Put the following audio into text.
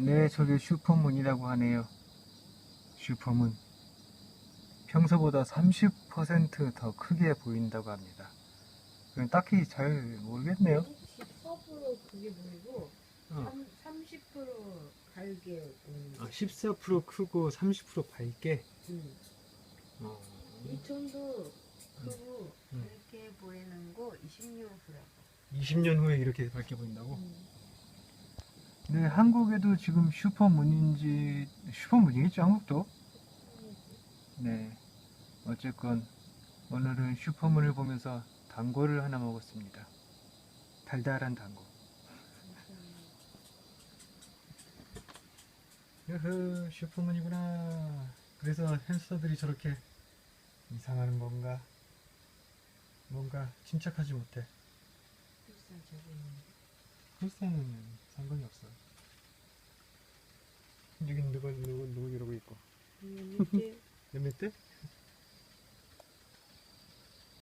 네, 저게 슈퍼문이라고 하네요. 슈퍼문. 평소보다 30%더 크게 보인다고 합니다. 딱히 잘 모르겠네요. 14% 그게 보이고 어. 30% 갈게 보이는 거. 아, 14% 크고 30% 밝게. 음. 어. 이천도 크고 음. 밝게 보이는 거 26%라고. 20년 후에 이렇게 밝게 보인다고? 음. 네, 한국에도 지금 슈퍼문인지 슈퍼문이겠죠, 한국도? 네. 어쨌건 오늘은 슈퍼문을 보면서 단고를 하나 먹었습니다. 달달한 단고. 으흐, 슈퍼문이구나. 그래서 햄스터들이 저렇게 이상하는 건가? 뭔가 침착하지 못해. 비싼 저기 있는데. 헬스는 상관이 없어. 여긴 누가 누구 누구 이러고 있고. 이 밑에 몇몇 대?